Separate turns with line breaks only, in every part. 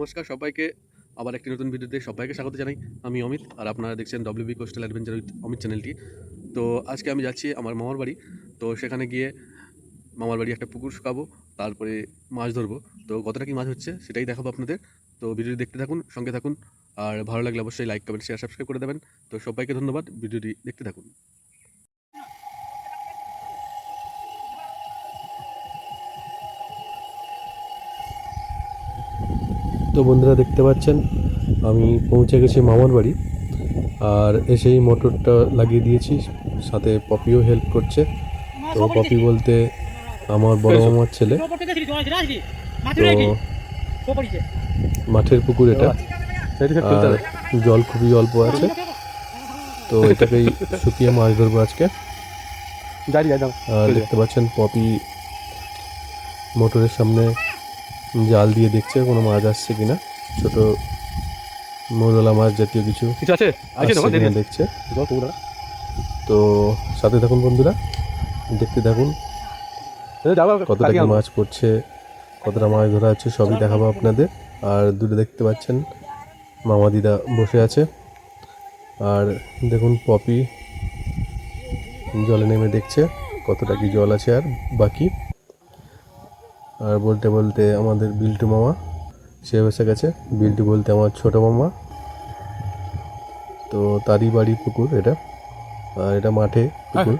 নমস্কার সবাইকে। আবার একটি নতুন ভিডিওতে সবাইকে স্বাগত জানাই। আমি অমিত, আর আপনারা দেখছেন WB coastal adventure with Amit চ্যানেলটি তো আজকে আমি যাচ্ছি আমার মামার বাড়ি। তো সেখানে গিয়ে মামার বাড়ি একটা পুকুর শুকাবো, তারপরে মাছ ধরবো। তো কতটা কি মাছ হচ্ছে সেটাই দেখাবো আপনাদের। তো ভিডিওটি দেখতে থাকুন, সঙ্গে থাকুন, আর ভালো লাগলে অবশ্যই লাইক কমেন্ট শেয়ার সাবস্ক্রাইব করে দেবেন। তো সবাইকে ধন্যবাদ ভিডিওটি দেখতে থাকুন। তো বন্ধুরা দেখতে পাচ্ছেন আমি পৌঁছে গেছি মামার বাড়ি। আর এসেই মোটরটা লাগিয়ে দিয়েছি সাথে পপিও হেল্প করছে। তো পপি বলতে আমার বড় মামার ছেলে। তো মাঠের পুকুর এটা। আর জল খুবই অল্প আছে। তো এটাকেই শুকিয়ে মাছ ধরবো আজকে। আর দেখতে পাচ্ছেন পপি মোটরের সামনে জাল দিয়ে দেখছে কোনো মাছ আসছে কিনা। ছোট মৌরলা মাছ জাতীয় কিছু
আছে?
দেখছে। তো সাথে থাকুন বন্ধুরা দেখতে থাকুন। কতটা কি মাছ পড়ছে কতটা মাছ ধরা আছে সবই দেখাবো আপনাদের। আর দূরে দেখতে পাচ্ছেন মামা দিদা বসে আছে। আর দেখুন পপি জলে নেমে দেখছে কতটা কি জল আছে আর বাকি। আর বলতে বলতে আমাদের বিল্টু মামা সে বসে গেছে। বিল্টু বলতে আমার ছোট মামা। তো তারই বাড়ি পুকুর এটা। আর এটা মাঠে পুকুর।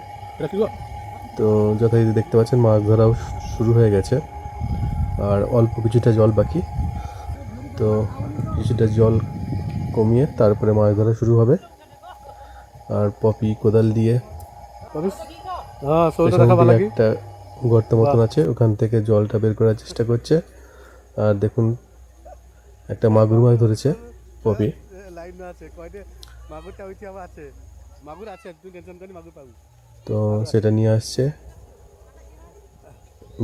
তো যথারীতি দেখতে পাচ্ছেন মাছ ধরাও শুরু হয়ে গেছে। আর অল্প কিছুটা জল বাকি। তো কিছুটা জল কমিয়ে তারপরে মাছ ধরা শুরু হবে। আর পপি কোদাল দিয়ে একটা গর্ত মতন আছে ওখান থেকে জলটা বের করার চেষ্টা করছে। আর দেখুন একটা মাগুর মাছ ধরেছে পপি। তো সেটা নিয়ে আসছে।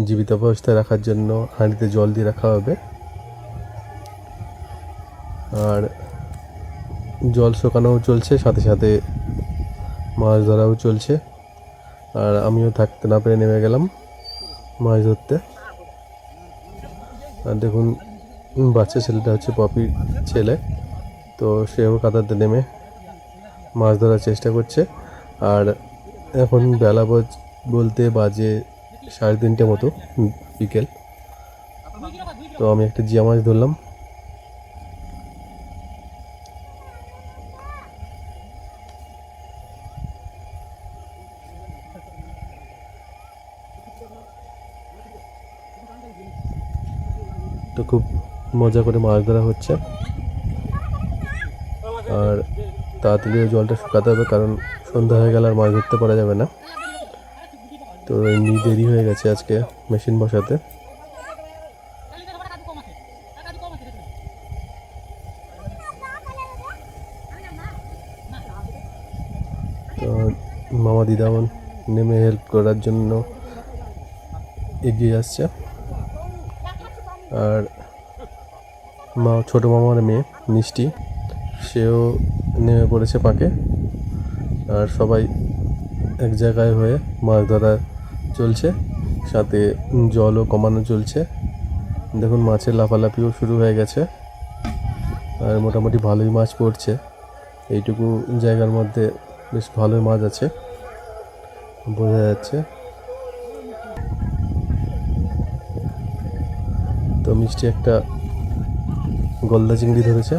জীবিত অবস্থায় রাখার জন্য হাঁড়িতে জল দিয়ে রাখা হবে। আর জল শোকানোও চলছে সাথে সাথে মাছ ধরাও চলছে। আর আমিও থাকতে না পেরে নেমে গেলাম। মাছ ধরতে আর দেখুন বাচ্চা ছেলেটা হচ্ছে পপির ছেলে। তো সেও কাতারতে নেমে মাছ ধরার চেষ্টা করছে। আর এখন বেলা বলতে বাজে সাড়ে তিনটে মতো বিকেল। তো আমি একটা জিয়া মাছ ধরলাম। তো খুব মজা করে মাছ ধরা হচ্ছে। আর তাড়াতাড়ি জলটা শুকাতে হবে, কারণ সন্ধ্যা হয়ে গেলে আর মাছ ধরতে পারা যাবে না। তো এমনি দেরি হয়ে গেছে আজকে মেশিন বসাতে। তো মামা দিদামন নেমে হেল্প করার জন্য এগিয়ে আসছে। আর মা, ছোটো মামার মেয়ে, মিষ্টি, সেও নেমে পড়েছে পাকে। আর সবাই এক জায়গায় হয়ে মাছ ধরা চলছে, সাথে জলও কমানো চলছে। দেখুন, মাছের লাফালাফিও শুরু হয়ে গেছে। আর মোটামুটি ভালোই মাছ পড়ছে। এইটুকু জায়গার মধ্যে বেশ ভালোই মাছ আছে। বোঝা যাচ্ছে। মিষ্টি একটা গলদা চিংড়ি ধরেছে।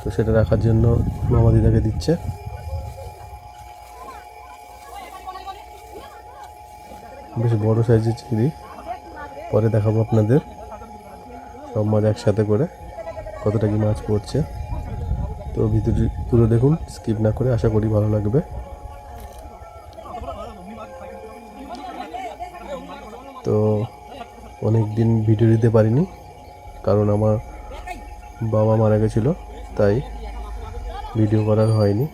তো সেটা রাখার জন্য মামা দিদাকে দিচ্ছে। বেশ বড় সাইজের চিংড়ি। পরে দেখাবো আপনাদের। সব মাছ একসাথে করে কতটা কি মাছ পড়ছে। তো ভিতরে পুরো দেখুন, স্কিপ না করে আশা করি ভালো লাগবে তো অনেক দিন ভিডিও দিতে পারিনি, কারণ আমার বাবা মারা গেছিল, তাই ভিডিও করা হয়নি।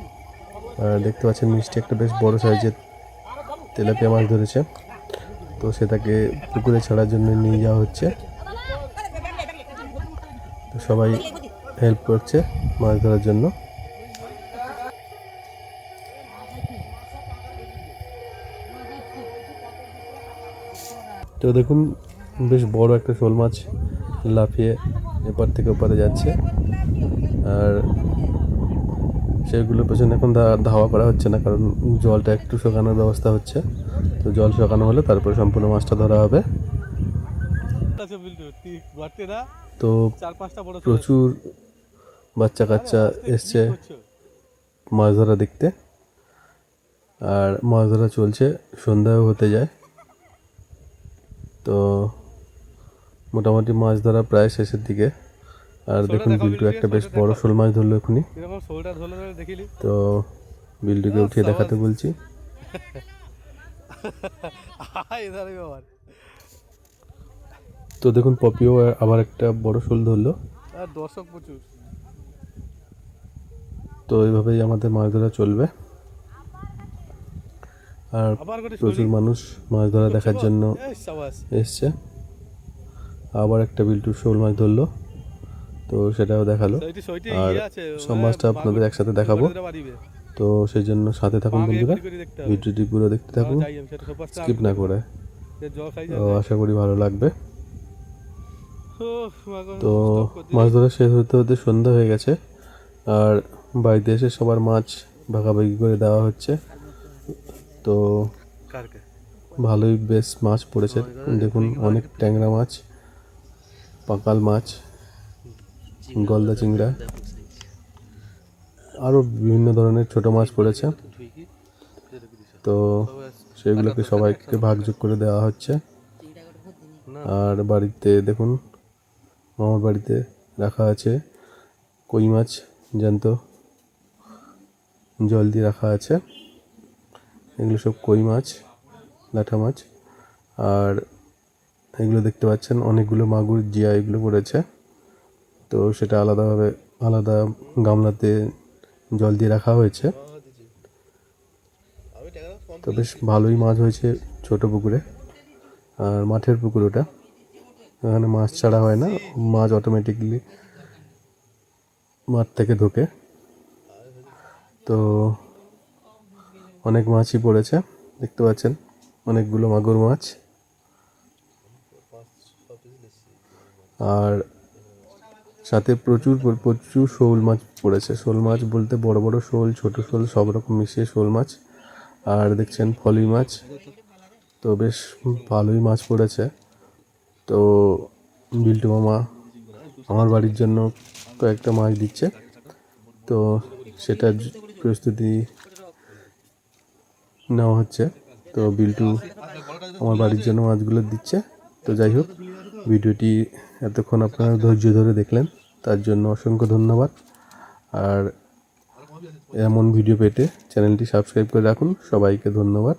আর দেখতে পাচ্ছেন মিষ্টি একটা বেশ বড় সাইজের তেলাপিয়া মাছ ধরেছে। তো সেটাকে পুকুরে ছাড়ার জন্য নিয়ে যাওয়া হচ্ছে। তো সবাই হেল্প করছে মাছ ধরার জন্য। তো দেখুন বেশ বড় একটা শোল মাছ লাফিয়ে এপার থেকে ওপারে যাচ্ছে। আর সেগুলো পেছনে এখন ধাওয়া করা হচ্ছে না, কারণ জলটা একটু শুকানোর ব্যবস্থা হচ্ছে। তো জল শুকানো হলে তারপরে সম্পূর্ণ মাছটা ধরা হবে। তো প্রচুর বাচ্চা কাচ্চা এসছে? মাছ ধরা দেখতে। আর মাছ ধরা চলছে, সন্ধ্যাও হতে যায়। তো মোটামুটি মাছ ধরা প্রায় শেষের দিকে। আর দেখুন বিল্টু একটা বেশ বড় শোল মাছ ধরলো এখনই। তো বিল্টুকে উঠিয়ে দেখাতে বলছি। তো দেখুন পপিও আবার একটা বড় শোল ধরলো।
আর দর্শক প্রচুর।
তো এইভাবেই আমাদের মাছ ধরা চলবে। আর প্রচুর মানুষ মাছ ধরা দেখার জন্য এসছে। আবার একটা বিল্টু শোল মাছ ধরলো। তো সেটাও দেখাল। আর
ইয়ে
সব মাছটা আপনাদের একসাথে দেখাবো। তো সেই জন্য সাথে থাকুন বন্ধুরা। ভিডিওটি পুরো দেখতে থাকুন। স্কিপ না করে। তো আশা করি ভালো লাগবে।
তো
তো মাছ ধরা শেষ হতে হতে সন্ধ্যা হয়ে গেছে। আর বাড়িতে এসে সবার মাছ ভাগাভাগি করে দেওয়া হচ্ছে। তো ভালোই বেশ মাছ পড়েছে। দেখুন অনেক ট্যাংরা মাছ। পাকাল মাছ, গলদা চিংড়া আরও বিভিন্ন ধরনের ছোট মাছ পড়েছে। তো সেগুলোকে সবাইকে ভাগযোগ করে দেওয়া হচ্ছে। আর বাড়িতে দেখুন, মামার বাড়িতে রাখা আছে কই মাছ জ্যান্ত জল দিয়ে রাখা আছে। এগুলো সব কই মাছ, লাঠা মাছ। আর এগুলো দেখতে পাচ্ছেন, অনেকগুলো মাগুর জিয়া এগুলো পড়েছে। তো সেটা আলাদাভাবে, আলাদা গামলাতে জল দিয়ে রাখা হয়েছে। তো বেশ ভালোই মাছ হয়েছে ছোট পুকুরে। আর মাঠের পুকুর ওটা। এখানে মাছ ছাড়া হয় না, মাছ অটোমেটিকলি মাঠ থেকে ঢোকে। তো অনেক মাছই পড়েছে, দেখতে পাচ্ছেন, অনেকগুলো মাগুর মাছ। আর সাথে প্রচুর প্রচুর শোল মাছ পড়েছে। শোল মাছ বলতে বড় বড় শোল, ছোট শোল, সব রকম মিশিয়ে শোল মাছ। আর দেখছেন ফলি মাছ। তো বেশ ভালোই মাছ পড়েছে। তো বিল্টু মামা আমার বাড়ির জন্য কয়েকটা মাছ দিচ্ছে। তো সেটার প্রস্তুতি নেওয়া হচ্ছে। তো বিল্টু আমার বাড়ির জন্য মাছগুলো দিচ্ছে। তো যাই হোক, ভিডিওটি এতক্ষণ আপনারা ধৈর্য ধরে দেখলেন, তার জন্য অসংখ্য ধন্যবাদ আর এমন ভিডিও পেতে চ্যানেলটি সাবস্ক্রাইব করে রাখুন সবাইকে ধন্যবাদ।